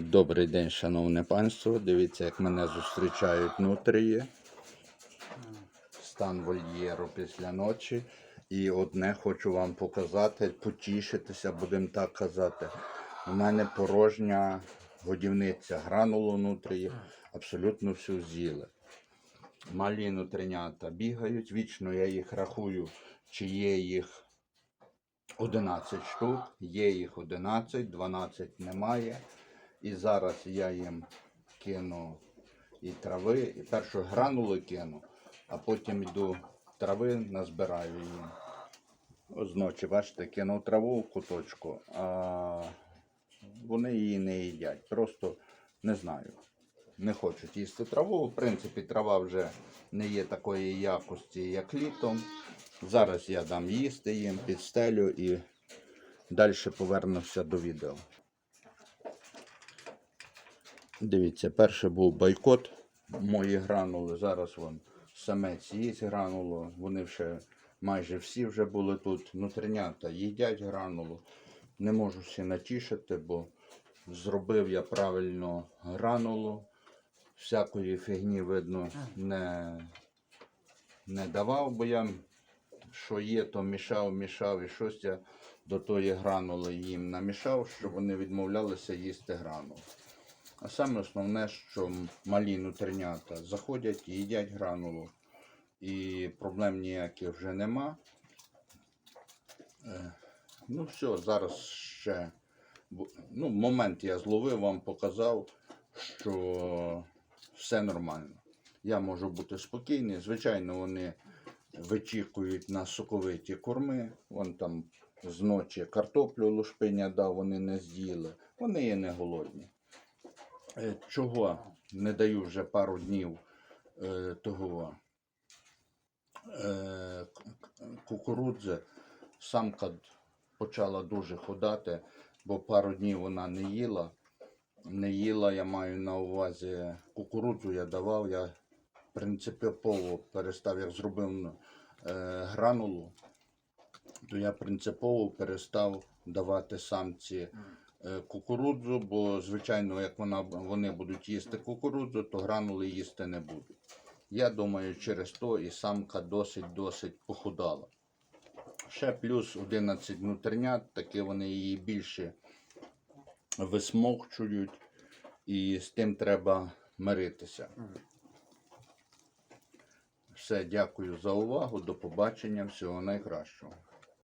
Добрий день, шановне панство. Дивіться, як мене зустрічають нутрії. Стан вольєру після ночі. І одне хочу вам показати, потішитися, будемо так казати. У мене порожня годівниця гранулу нутрії, абсолютно всю з'їли. Малі нутринята бігають, вічно я їх рахую, чи є їх 11 штук, є їх 11, 12 немає. І зараз я їм кину і трави, і першу гранули кину, а потім йду трави назбираю їм. Ось бачите, кинув траву в куточку, а вони її не їдять. Просто не знаю. Не хочуть їсти траву. В принципі, трава вже не є такої якості, як літом. Зараз я дам їсти їм, підстелю і далі повернуся до відео. Дивіться, перший був бойкот. Мої гранули. Зараз вон самець їсть гранулу. Вони вже майже всі вже були тут. Внутрінята їдять гранулу. Не можу всі натішити, бо зробив я правильно гранулу. Всякої фігні, видно, не, не давав, бо я що є, то мішав, мішав і щось я до тої гранули їм намішав, щоб вони відмовлялися їсти гранулу. А саме основне, що малі нутринята заходять і їдять гранулу. І проблем ніяких вже нема. Е, Ну все, зараз ще. Ну, момент я зловив, вам показав, що все нормально. Я можу бути спокійний. Звичайно, вони вичікують на соковиті корми. Вон там з ночі картоплю лушпиня дав, вони не з'їли. Вони є не голодні. Е, Чого не даю вже пару днів е, того е, кукурудзи, самка почала дуже ходати, бо пару днів вона не їла. Не їла, я маю на увазі кукурудзу я давав, я принципово перестав, як зробив гранулу, то я принципово перестав давати самці кукурудзу, бо, звичайно, як вона, вони будуть їсти кукурудзу, то гранули їсти не будуть. Я думаю, через то і самка досить-досить похудала. Ще плюс 11 внутрінят, таки вони її більше висмокчують, і з тим треба миритися. Все, дякую за увагу. До побачення. Всього найкращого.